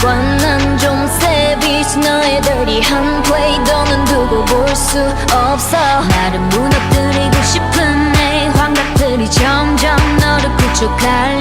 두고 난좀 세비지 너의 dirty 한 play 더는 두고 볼 수 없어. 나를 무너뜨리고 싶은 내 환각들이 점점 너를 구축할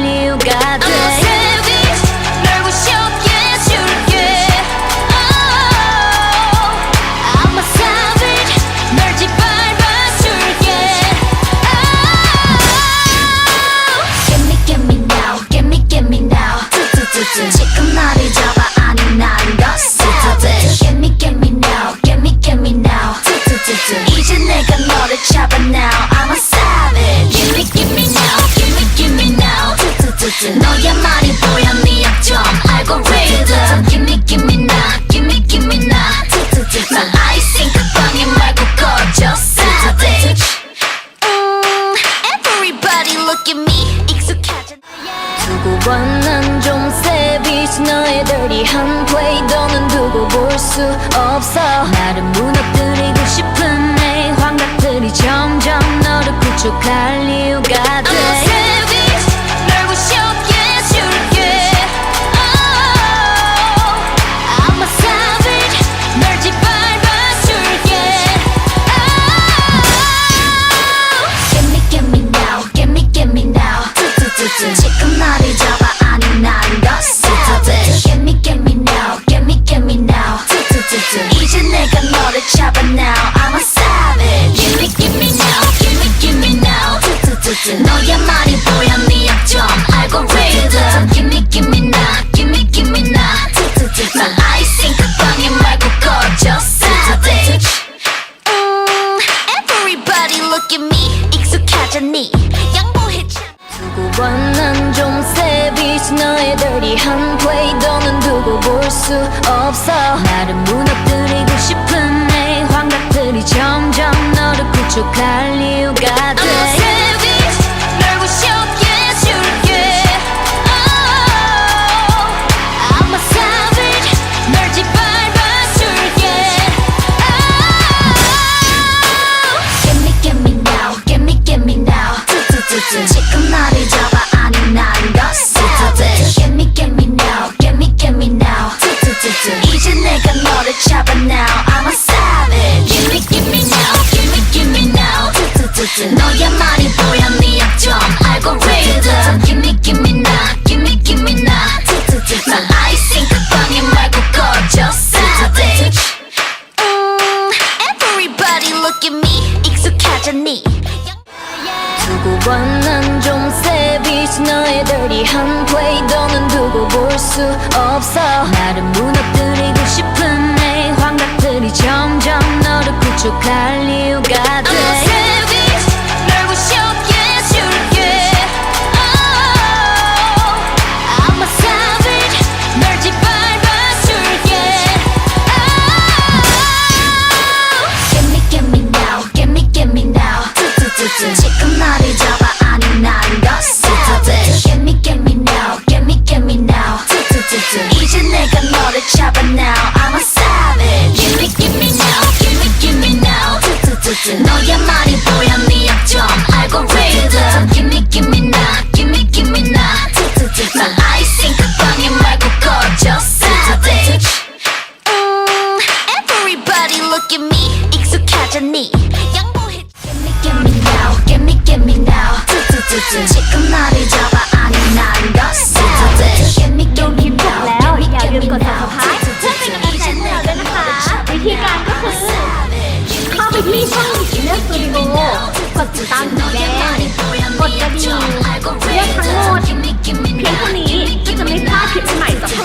두고 봐난좀 세비지 너의 dirty 한 play. 더는 두고 볼 수 없어. 나를 무너뜨리고 싶은 말이 보여 네 약점. 알고리즘. Get me, get me now, get me, get me now. 뚜뚜뚜뚜. 난 아이싱 그 방에 말고 꺼져. Savage. 음, Everybody look at me. 익숙하잖니. 봐난좀 세비지 너의 dirty 한 play. 더는 두고 볼 수 없어. 나를 무너뜨리고 싶은 내 환각들이 점점 너를 구축할 이유가 돼 이제 내가 너를 잡아 now. I'm a savage. Get me, get me now, get me, get me now. 뚜뚜뚜뚜. 너의 말이 보여 네 약점 알고리즘. Get me, get me now, get me, get me now. 뚜뚜뚜뚜. 난 아이싱 그 방에 말고 꺼져 savage. 음, Everybody look at me 익숙하잖니 두고 봐난좀 세비지 너의 dirty 한 play 더는 두고 볼 수 없어 구축할 이유가 돼 I'm a savage 널 부셔게 해줄게 oh, I'm a savage 널 짓밟아 줄게 oh. Get me, get me now, get me, get me now. 뚜뚜뚜뚜. 지금 나를 잡아 look at me 익숙하잖니 양보해 Get me get me now get me get me now 뚜뚜뚜뚜 지금 나를 잡아 아니 난더 savage Get me get me now แล้ว get me อย่า get ลืม me กด now subscribe เพื่อเป็นกำลังใจให้เราด้วยนะคะ วิธีการก็คือ เข้าไปที่ช่องเลือกสตูดิโอกดติดตามสีแดง กดกระดิ่งเลือกทั้งหมด เพียงเท่านี้ ก